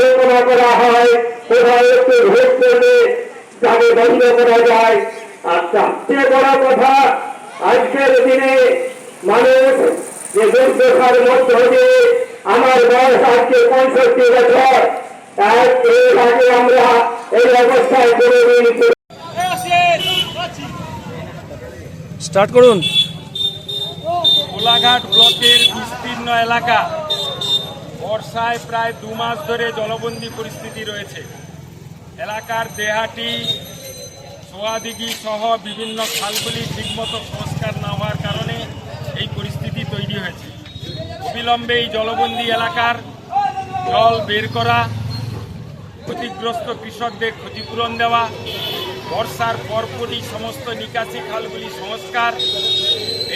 করা করা আমার বয়স আজকে পঁয়ষট্টি বছর আগে আমরা এই অবস্থায় কোনোদিন স্টার্ট করুন। কোলাঘাট ব্লকের বিস্তীর্ণ এলাকা। বর্ষায় প্রায় দু মাস ধরে জলবন্দী পরিস্থিতি রয়েছে। এলাকার দেহাটি, সোয়াদিঘি সহ বিভিন্ন খালগুলি ঠিকমতো সংস্কার না হওয়ার কারণে এই পরিস্থিতি তৈরি হয়েছে। অবিলম্বে এই জলবন্দী এলাকার জল বের করা, ক্ষতিগ্রস্ত কৃষকদের ক্ষতিপূরণ দেওয়া, বর্ষার পরপরই সমস্ত নিকাশি খালগুলি সংস্কার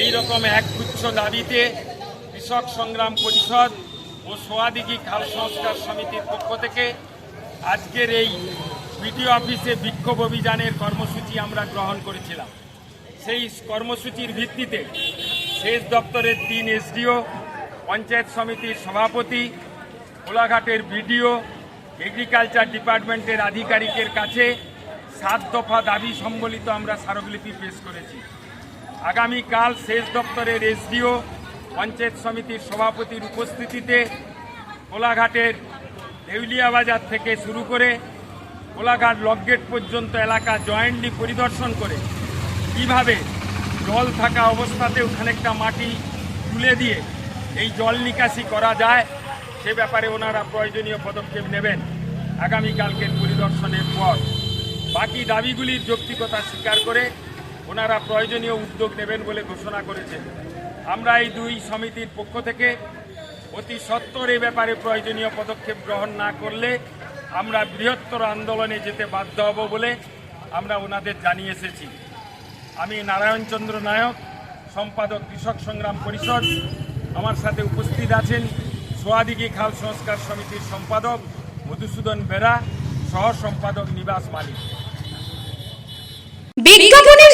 এই রকম এক একগুচ্ছ দাবিতে কৃষক সংগ্রাম পরিষদ ও সোয়াদিঘি খাল সংস্কার সমিতির পক্ষ থেকে আজকের এই বিডিও অফিসে বিক্ষোভ অভিযানের কর্মসূচি আমরা গ্রহণ করেছিলাম। সেই কর্মসূচির ভিত্তিতে সেচ দপ্তরের তিন এসডিও, পঞ্চায়েত সমিতির সভাপতি, কোলাঘাটের বিডিও, এগ্রিকালচার ডিপার্টমেন্টের আধিকারিকের কাছে সাত দফা দাবি সম্বলিত আমরা স্মারকলিপি পেশ করেছি। আগামীকাল সেচ দপ্তরের এসডিও, পঞ্চায়েত সমিতির সভাপতির উপস্থিতিতে কোলাঘাটের দেউলিয়া বাজার থেকে শুরু করে কোলাঘাট লকগেট পর্যন্ত এলাকা জয়েন্টলি পরিদর্শন করে কীভাবে জল থাকা অবস্থাতেও খানিকটা মাটি তুলে দিয়ে এই জল নিকাশি করা যায়, সে ব্যাপারে ওনারা প্রয়োজনীয় পদক্ষেপ নেবেন আগামীকালকের পরিদর্শনের পর। বাকি দাবিগুলির যৌক্তিকতা স্বীকার করে ওনারা প্রয়োজনীয় উদ্যোগ নেবেন বলে ঘোষণা করেছেন আমরা এই দুই সমিতির পক্ষ থেকে অতি সত্বর এ ব্যাপারে প্রয়োজনীয় পদক্ষেপ গ্রহণ না করলে আমরা বৃহত্তর আন্দোলনে যেতে বাধ্য হব বলে আমরা ওনাদের জানিয়ে এসেছি। আমি নারায়ণচন্দ্র নায়ক, সম্পাদক কৃষক সংগ্রাম পরিষদ। আমার সাথে উপস্থিত আছেন সোয়াদিঘি খাল সংস্কার সমিতির সম্পাদক মধুসূদন বেরা সহ সম্পাদক নিবাস মালিক। বিজ্ঞাপনের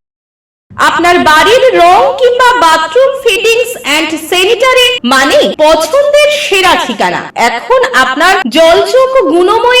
আপনার বাড়ির রং কিংবা বাথরুম ফিটিংস এন্ড স্যানিটারি মানে পছন্দের সেরা ঠিকানা। এখন আপনার জলচোখ গুণময়ী